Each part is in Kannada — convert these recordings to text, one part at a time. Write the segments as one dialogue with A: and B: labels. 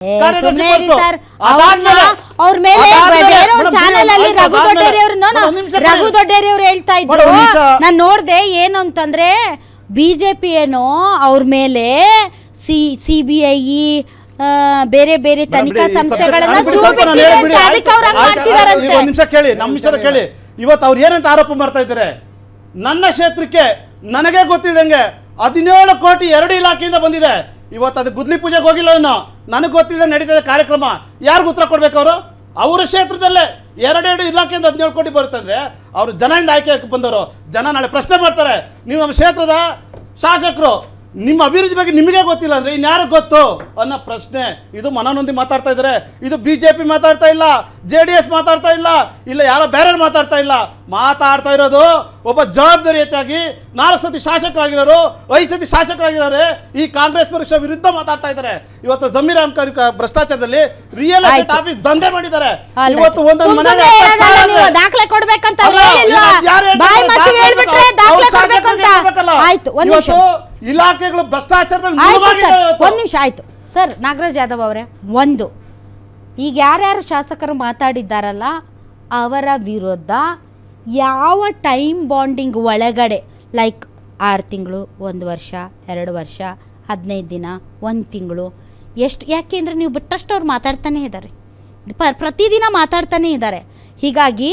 A: ಏ,
B: ಕಾರ್ಯದರ್ಶಿ
A: ಸುಮ್ನೆ ಸರ್.
B: ಅದಾದ್ಮೇಲೆ-
A: ಅವ್ರನ್ನ- ಅವ್ರ ಮೇಲೆ
B: ಅದಾದ್ಮೇಲೆ-
A: ಬೇರೆ
B: ಮೇಡಮ್,
A: ಚಾನೆಲ್ ಅಲ್ಲಿ
B: ಆಯ್ತು,
A: ರಘು
B: ಅದಾದ್ಮೇಲೆ-
A: ದೊಡ್ಡೇರಿ ಅವ್ರನ್ನ
B: ಮೇಡಮ್, ಒಂದ್ ನಿಮಿಷ
A: ರಘು
B: ಕೇಳಿ.
A: ದೊಡ್ಡೇರಿ ಅವ್ರು ಹೇಳ್ತಾ
B: ಮೇಡಮ್,
A: ಇದ್ರು.
B: ಒಂದ್ ನಿಮಿಷ.
A: ನಾನ್ ನೋಡ್ದೆ ಏನು ಅಂತಂದ್ರೆ ಬಿಜೆಪಿ ಏನೋ ಅವ್ರ ಮೇಲೆ ಸಿ ಸಿ ಬಿ ಐ ಬೇರೆ ಬೇರೆ ತನಿಖಾ
B: ಬಿಡಿ, ಈ
A: ಸಂಸ್ಥೆಗಳನ್ನ
B: ಸ್ವಲ್ಪ- ಸ್ವಲ್ಪ ನಾನು
A: ಚೂಪಿಟ್ಟಿದೆ
B: ಹೇಳ್ಬಿಡಿ,
A: ಅಂತ
B: ಆಯ್ತು,
A: ಅದಕ್ಕೆ ಅವ್ರು ಹಂಗ್
B: ಆಯ್ತು, ಈಗ
A: ಮಾಡ್ತಿದಾರಂತೆ
B: ಒಂದ್ ನಿಮಿಷ ಕೇಳಿ ನಮ್ಮ ವಿಚಾರ ಕೇಳಿ. ಇವತ್ತು ಅವ್ರು ಏನಂತ ಆರೋಪ ಮಾಡ್ತಾ ಇದ್ದಾರೆ? ನನ್ನ ಕ್ಷೇತ್ರಕ್ಕೆ ನನಗೆ ಗೊತ್ತಿದ್ದಂಗೆ ಹದಿನೇಳು ಕೋಟಿ ಎರಡು ಇಲಾಖೆಯಿಂದ ಬಂದಿದೆ. ಇವತ್ತು ಅದು ಗುದ್ಲಿ ಪೂಜೆಗೆ ಹೋಗಿಲ್ಲ ನಾನು ನನಗೆ ಗೊತ್ತಿಲ್ಲ ನಡೀತದೆ ಕಾರ್ಯಕ್ರಮ. ಯಾರಿಗೂ ಉತ್ತರ ಕೊಡ್ಬೇಕು ಅವರು? ಅವರ ಕ್ಷೇತ್ರದಲ್ಲೇ ಎರಡೆರಡು ಇಲಾಖೆಯಿಂದ ಹದಿನೇಳು ಕೋಟಿ ಬರುತ್ತಂದರೆ ಅವರು ಜನದಿಂದ ಆಯ್ಕೆ ಬಂದವರು. ಜನ ನಾಳೆ ಪ್ರಶ್ನೆ ಮಾಡ್ತಾರೆ. ನೀವು ನಮ್ಮ ಕ್ಷೇತ್ರದ ಶಾಸಕರು, ನಿಮ್ಮ ಅಭಿವೃದ್ಧಿ ಬಗ್ಗೆ ನಿಮಗೆ ಗೊತ್ತಿಲ್ಲ ಅಂದರೆ ಇನ್ಯಾರು ಗೊತ್ತು ಅನ್ನೋ ಪ್ರಶ್ನೆ. ಇದು ಮನನೊಂದಿ ಮಾತಾಡ್ತಾ ಇದ್ದಾರೆ. ಇದು ಬಿ ಜೆ ಪಿ ಮಾತಾಡ್ತಾ ಇಲ್ಲ, ಜೆ ಡಿ ಎಸ್ ಮಾತಾಡ್ತಾ ಇಲ್ಲ ಇಲ್ಲ ಯಾರೋ ಬೇರೆ ಮಾತಾಡ್ತಾ ಇಲ್ಲ. ಮಾತಾಡ್ತಾ ಇರೋದು ಒಬ್ಬ ಜವಾಬ್ದಾರಿಯತ್ತಾಗಿ ನಾಲ್ಕು ಸತಿ ಶಾಸಕರಾಗಿರೋರು ಐದು ಸತಿ ಶಾಸಕರಾಗಿರೋರೆ ಈ ಕಾಂಗ್ರೆಸ್ ಪಕ್ಷ ವಿರುದ್ಧ ಮಾತಾಡ್ತಾ ಇದ್ದಾರೆ. ಇವತ್ತು ಜಮೀರ್ ಅನ್ಕರಿ ಭ್ರಷ್ಟಾಚಾರದಲ್ಲಿ ರಿಯಲ್ ಎಸ್ಟೇಟ್ ಆಫೀಸ್ ದಂಧೆ ಮಾಡಿದ್ದಾರೆ. ಇವತ್ತು ಒಂದೊಂದು ಮನೆಗೆ
A: ದಾಖಲೆ ಕೊಡ್ಬೇಕಂತ
B: ಇವತ್ತು
A: ಆಯ್ತು
B: ಇಲಾಖೆಗಳು ಭ್ರಷ್ಟಾಚಾರದಲ್ಲಿ
A: ಒಂದ್ ನಿಮಿಷ ಆಯ್ತು. ಸರ್ ನಾಗರಾಜ್ ಯಾದವ್ ಅವರೇ ಒಂದು. ಈಗ ಯಾರ್ಯಾರು ಶಾಸಕರು ಮಾತಾಡಿದ್ದಾರಲ್ಲ ಅವರ ವಿರುದ್ಧ ಯಾವ ಟೈಮ್ ಬಾಂಡಿಂಗ್ ಒಳಗಡೆ? ಲೈಕ್ ಆರು ತಿಂಗಳು, ಒಂದು ವರ್ಷ, ಎರಡು ವರ್ಷ, ಹದಿನೈದು ದಿನ, ಒಂದು ತಿಂಗಳು. ಎಷ್ಟು ಯಾಕೆಂದರೆ ನೀವು ಬಿಟ್ಟಷ್ಟು ಅವ್ರು ಮಾತಾಡ್ತಾನೇ ಇದ್ದಾರೆ ಪ ಪ್ರತಿದಿನ ಮಾತಾಡ್ತಾನೇ ಇದ್ದಾರೆ ಹೀಗಾಗಿ,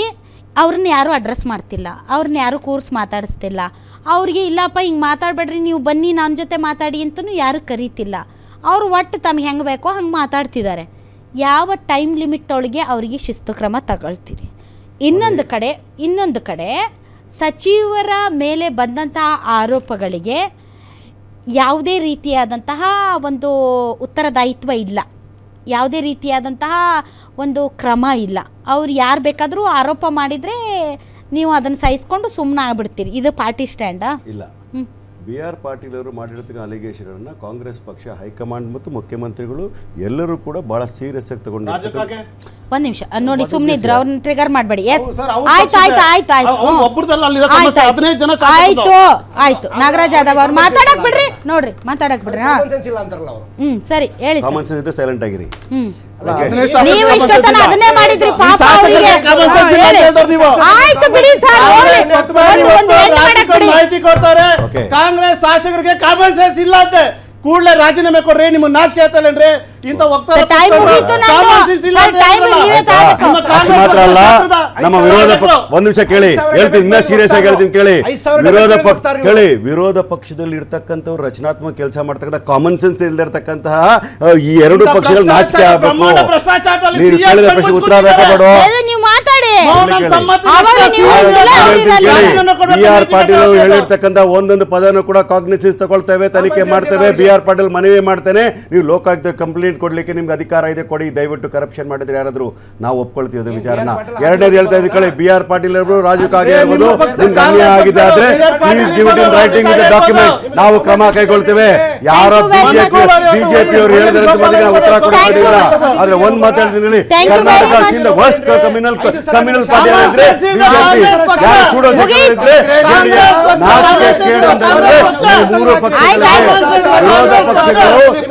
A: ಅವ್ರನ್ನ ಯಾರೂ ಅಡ್ರೆಸ್ ಮಾಡ್ತಿಲ್ಲ. ಅವ್ರನ್ನ ಯಾರೂ ಕೂರ್ಸ್ ಮಾತಾಡಿಸ್ತಿಲ್ಲ. ಅವ್ರಿಗೆ, ಇಲ್ಲಪ್ಪ, ಹಿಂಗೆ ಮಾತಾಡಬೇಡ್ರಿ, ನೀವು ಬನ್ನಿ ನನ್ನ ಜೊತೆ ಮಾತಾಡಿ ಅಂತಲೂ ಯಾರೂ ಕರೀತಿಲ್ಲ. ಅವರು ಒಟ್ಟು ತಮಗೆ ಹೆಂಗೆ ಬೇಕೋ ಹಂಗೆ ಮಾತಾಡ್ತಿದ್ದಾರೆ ಯಾವ ಟೈಮ್ ಲಿಮಿಟ್ ಒಳಗೆ ಅವರಿಗೆ ಶಿಸ್ತು ಕ್ರಮ ತಗೊಳ್ತೀರಿ? ಇನ್ನೊಂದು ಕಡೆ ಇನ್ನೊಂದು ಕಡೆ ಸಚಿವರ ಮೇಲೆ ಬಂದಂತಹ ಆರೋಪಗಳಿಗೆ ಯಾವುದೇ ರೀತಿಯಾದಂತಹ ಒಂದು ಉತ್ತರದಾಯಿತ್ವ ಇಲ್ಲ. ಯಾವುದೇ ರೀತಿಯಾದಂತಹ ಒಂದು ಕ್ರಮ ಇಲ್ಲ. ಅವ್ರು ಯಾರು ಬೇಕಾದರೂ ಆರೋಪ ಮಾಡಿದರೆ ನೀವು ಅದನ್ನು ಸಹಿಸ್ಕೊಂಡು ಸುಮ್ಮನೆ ಆಗ್ಬಿಡ್ತೀರಿ. ಇದು ಪಾರ್ಟಿ ಸ್ಟ್ಯಾಂಡಾ?
C: ಇಲ್ಲ.
A: ಹ್ಞೂ
C: ಬಿ ಆರ್ ಪಾಟೀಲ್ ಅವರು ಮಾಡಿರ್ತಕ್ಕ ಅಲಿಗೇಷನ್ಗಳನ್ನು ಕಾಂಗ್ರೆಸ್ ಪಕ್ಷ ಹೈಕಮಾಂಡ್ ಮತ್ತು ಮುಖ್ಯಮಂತ್ರಿಗಳು ಎಲ್ಲರೂ ಕೂಡ ಬಹಳ ಸೀರಿಯಸ್ ಆಗಿ ತಗೊಂಡು
A: ಒಂದ್ ನಿಮಿಷ. ನೋಡಿ ಸುಮ್ನೆ ಇದ್ರು ಅವ್ರನ್ನ ಟ್ರಿಗರ್ ಮಾಡಬೇಡಿ. ಎಸ್ ಆಯ್ತು ಆಯ್ತು ಆಯ್ತು ಆಯ್ತು. ಆಯ್ತು,
B: ಸಮಸ್ಯೆ,
A: ಆಯ್ತು.
B: ಹದಿನೈದು ಜನ ಶಾಸಕರು
A: ಆಯ್ತು ಆಯ್ತು. ನಾಗರಾಜ್ ಯಾದವ್ ಅವ್ರು ಮಾತಾಡಕ್ ಬಿಡ್ರಿ. ನೋಡ್ರಿ ಮಾತಾಡಕ್ ಬಿಡ್ರಿ ಹಾ.
D: ಕಾಮನ್ ಸೆನ್ಸ್ ಇಲ್ಲ ಅಂತಾರಲ್ಲ ಅವರು.
A: ಹ್ಮ್ ಸರಿ ಹೇಳಿ
C: ಸೈಲೆಂಟ್ ಆಗಿರಿ.
A: ನೀವು ಇಷ್ಟೊತ್ತನ ಅದನ್ನೇ ಮಾಡಿದ್ರಿ ಪಾಪ ಅವರಿಗೆ.
B: ಅವ್ರಿಗೆ. ಇಲ್ಲ ಅಂತ
A: ಹೇಳಿ.
B: ನೀವು.
A: ಆಯ್ತು ಬಿಡಿ ಸರ್ ಒಂದು-.
B: ಮಾಹಿತಿ ಕೊಡ್ತಾರೆ. ಕಾಂಗ್ರೆಸ್ ಶಾಸಕರಿಗೆ ಕಾಮನ್ ಸೆನ್ಸ್ ಇಲ್ಲ ಅಂತೆ. ಕೂಡಲೇ ರಾಜೀನಾಮೆ ಕೊಡ್ರಿ ನಿಮ್ಮ ನಾಚಿಕೆ ಆಯ್ತಲ್ಲೇನ್ರಿ ಇಂತ ವಕ್ತಾರ
A: ಮುಗೀತು ನಂದು. ಸರ್, ನೀವೇ.
C: ಅಷ್ಟು ಮಾತ್ರ ಅಲ್ಲ ನಮ್ಮ ವಿರೋಧ ಪಕ್ಷ ಒಂದ್ ನಿಮಿಷ ಕೇಳಿ. ಹೇಳ್ತೀನಿ ಇನ್ನ ಸೀರಿಯಸ್ ಆಗಿ ಹೇಳ್ತೀನಿ ಕೇಳಿ. ವಿರೋಧ ಪಕ್ಷ ಕೇಳಿ ವಿರೋಧ ಪಕ್ಷದಲ್ಲಿ ಇರ್ತಕ್ಕಂಥವ್ರು ರಚನಾತ್ಮಕ ಕೆಲಸ ಮಾಡ್ತಕ್ಕಂಥ ಕಾಮನ್ ಸೆನ್ಸ್ ಇಲ್ದಿರ್ತಕ್ಕಂತಹ ಆ, ಈ ಎರಡು ಪಕ್ಷಗಳು ನಾಚಿಕೆ ಆಗ್ಬೇಕು.
B: ಬ್ರಹ್ಮಾಂಡ ಭ್ರಷ್ಟಾಚಾರದಲ್ಲಿ
C: ನೀವು
B: CM
C: ಕೇಳಿದ ಪ್ರಶ್ನೆ ಉತ್ತರ ಬೇಕಾ ಬೇಡ.
A: ಮಾತಾಡಿ
C: ಬಿ ಆರ್ ಪಾಟೀಲ್ ಹೇಳಿರ್ತಕ್ಕಂಥ ಒಂದೊಂದು ಪದನೂ ಕೂಡ ಕಾಗ್ನಿಸಿಸ್ ತಗೊಳ್ತೇವೆ ತನಿಖೆ ಮಾಡ್ತೇವೆ. ಬಿ ಆರ್ ಪಾಟೀಲ್ ಮನವಿ ಮಾಡ್ತೇನೆ. ನೀವು ಲೋಕಾಯುಕ್ತ ಕಂಪ್ಲೇಂಟ್ ಕೊಡ್ಲಿಕ್ಕೆ ನಿಮ್ಗೆ ಅಧಿಕಾರ ಇದೆ ಕೊಡಿ. ದಯವಿಟ್ಟು ಕರಪ್ಷನ್ ಮಾಡಿದ್ರೆ ಯಾರಾದ್ರೂ ನಾವು ಒಪ್ಕೊಳ್ತೀವಿ ಅದು ವಿಚಾರನ. ಎರಡನೇದು ಹೇಳ್ತಾ ಇದ್ದೀವಿ ಕಳೆ. ಬಿ ಆರ್ ಪಾಟೀಲ್ ಅವರು ರಾಜು ಕಾಗೆ ಇರ್ಬೋದು ನಿಮ್ಗೆ ಅನ್ಯಾಯ ಆಗಿದೆ ಆದ್ರೆ please give it in writing
B: with
C: document ನಾವು ಕ್ರಮ ಕೈಗೊಳ್ತೇವೆ. ಯಾರ ಬಿಜೆಪಿ. ಬಿಜೆಪಿ ಅವರು ಹೇಳಿದ್ರೆ ಉತ್ತರ ಕೊಡೋದಿಲ್ಲ. ಆದ್ರೆ ಒಂದ್
A: ಮಾತಾಡ್ತೀನಿ
C: ಕರ್ನಾಟಕ ವರ್ಸ್ಟ್ ಕ್ರಿಮಿನಲ್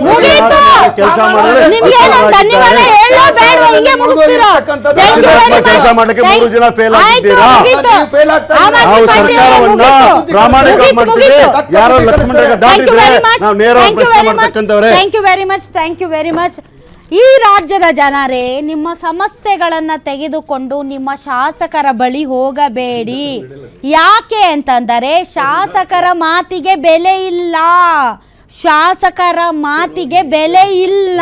A: ಮುಗೀತು.
C: ಕೆಲಸ ಮಾಡಿದ್ರೆ. ಕೆಲಸ ಮಾಡ್ಲಿಕ್ಕೆ ಮೂರು ಜನ
A: ಫೇಲ್
C: ಆಗಿದ್ದೀರಾ?
D: ನೀವು
C: ಸರ್ಕಾರವನ್ನ. ಪ್ರಾಮಾಣಿಕ ಮಾಡ್ತೀವಿ. ಯಾರೋ ಲಕ್ಷ್ಮಣ ದಾಟಿದ್ರೆ ನಾವು ನೇರವಾಗಿ ಪ್ರಶ್ನೆ ಮಾಡ್ತಕ್ಕಂಥವ್ರೆ.
A: Thank you very much thank you very much ಈ ರಾಜ್ಯದ ಜನರೇ, ನಿಮ್ಮ ಸಮಸ್ಯೆಗಳನ್ನ ತೆಗೆದುಕೊಂಡು ನಿಮ್ಮ ಶಾಸಕರ ಬಳಿ ಹೋಗಬೇಡಿ. ಯಾಕೆ ಅಂತಂದರೆ, ಶಾಸಕರ ಮಾತಿಗೆ ಬೆಲೆ ಇಲ್ಲ. ಶಾಸಕರ ಮಾತಿಗೆ ಬೆಲೆ ಇಲ್ಲ.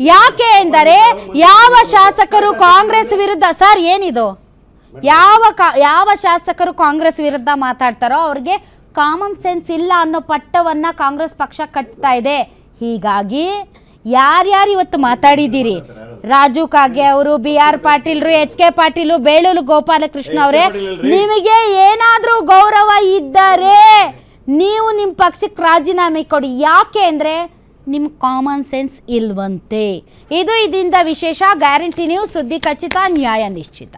A: ಯಾಕೆ ಎಂದರೆ ಯಾವ ಶಾಸಕರು ಕಾಂಗ್ರೆಸ್ ವಿರುದ್ಧ, ಸರ್ ಏನಿದು? ಯಾವ ಯಾವ ಶಾಸಕರು ಕಾಂಗ್ರೆಸ್ ವಿರುದ್ಧ ಮಾತಾಡ್ತಾರೋ ಅವ್ರಿಗೆ ಕಾಮನ್ ಸೆನ್ಸ್ ಇಲ್ಲ ಅನ್ನೋ ಪಟ್ಟವನ್ನ ಕಾಂಗ್ರೆಸ್ ಪಕ್ಷ ಕಟ್ತಾ ಇದೆ. ಹೀಗಾಗಿ ಯಾರ್ಯಾರು ಇವತ್ತು ಮಾತಾಡಿದ್ದೀರಿ? ರಾಜು ಕಾಗೆ ಅವರು ಬಿ ಆರ್ ಪಾಟೀಲ್ರು ಎಚ್ ಕೆ ಪಾಟೀಲು ಬೇಳೂರು ಗೋಪಾಲಕೃಷ್ಣ ಅವರೇ ನಿಮಗೆ ಏನಾದರೂ ಗೌರವ ಇದ್ದರೆ ನೀವು ನಿಮ್ಮ ಪಕ್ಷಕ್ಕೆ ರಾಜೀನಾಮೆ ಕೊಡಿ. ಯಾಕೆ ಅಂದರೆ ನಿಮ್ಮ ಕಾಮನ್ ಸೆನ್ಸ್ ಇಲ್ವಂತೆ. ಇದು ಇದರಿಂದ ವಿಶೇಷ ಗ್ಯಾರಂಟಿ ನೀವು ಸುದ್ದಿ ಖಚಿತ ನ್ಯಾಯ ನಿಶ್ಚಿತ.